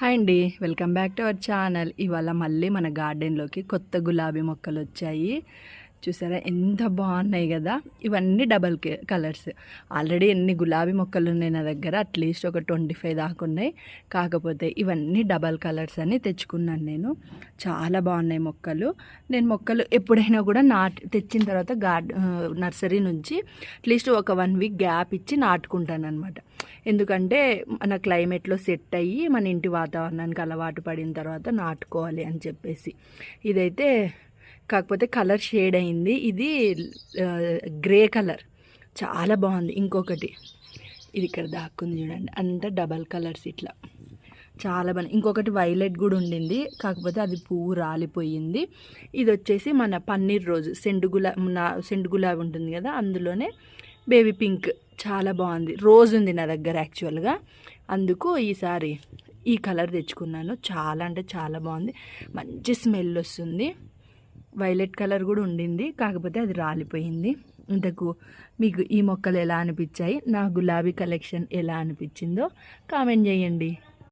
Hi అండి. Welcome back to our channel. ఇవాళ మళ్ళీ మన గార్డెన్లోకి కొత్త గులాబీ మొక్కలు వచ్చాయి. చూసారా? ఎంత బాగున్నాయి కదా? ఇవన్నీ డబల్ కలర్స్. ఆల్రెడీ ఎన్ని గులాబీ మొక్కలు ఉన్నాయి నా దగ్గర? అట్లీస్ట్ ఒక ట్వంటీ ఫైవ్ దాకా ఉన్నాయి. కాకపోతే ఇవన్నీ డబల్ కలర్స్ అని తెచ్చుకున్నాను నేను. చాలా బాగున్నాయి మొక్కలు. నేను మొక్కలు ఎప్పుడైనా కూడా నాటి తెచ్చిన తర్వాత గార్డ్ నర్సరీ నుంచి అట్లీస్ట్ ఒక వన్ వీక్ గ్యాప్ ఇచ్చి నాటుకుంటాను అనమాట ఎందుకంటే మన క్లైమేట్లో సెట్ అయ్యి మన ఇంటి వాతావరణానికి అలవాటు పడిన తర్వాత నాటుకోవాలి అని చెప్పేసి. ఇదైతే కాకపోతే కలర్ షేడ్ అయింది. ఇది గ్రే కలర్. చాలా బాగుంది. ఇంకొకటి. ఇది ఇక్కడ దాక్కుంది చూడండి. అంతా డబల్ కలర్స్ ఇట్లా. చాలా బాగుంది. ఇంకొకటి వైలెట్ కూడా ఉండింది. కాకపోతే అది పువ్వు రాలిపోయింది. ఇది వచ్చేసి మన పన్నీర్ రోజు. సెండు గులా నా సెండు గులాబీ ఉంటుంది కదా అందులోనే బేబీ పింక్ చాలా బాగుంది. రోజ్ ఉంది నా దగ్గర యాక్చువల్గా. అందుకు ఈసారి ఈ కలర్ తెచ్చుకున్నాను. చాలా అంటే చాలా బాగుంది. మంచి స్మెల్ వస్తుంది. వైలెట్ కలర్ కూడా ఉండింది. కాకపోతే అది రాలిపోయింది. ఇంతకు మీకు ఈ మొక్కలు ఎలా అనిపించాయి? నా గులాబీ కలెక్షన్ ఎలా అనిపించిందో కామెంట్ చేయండి.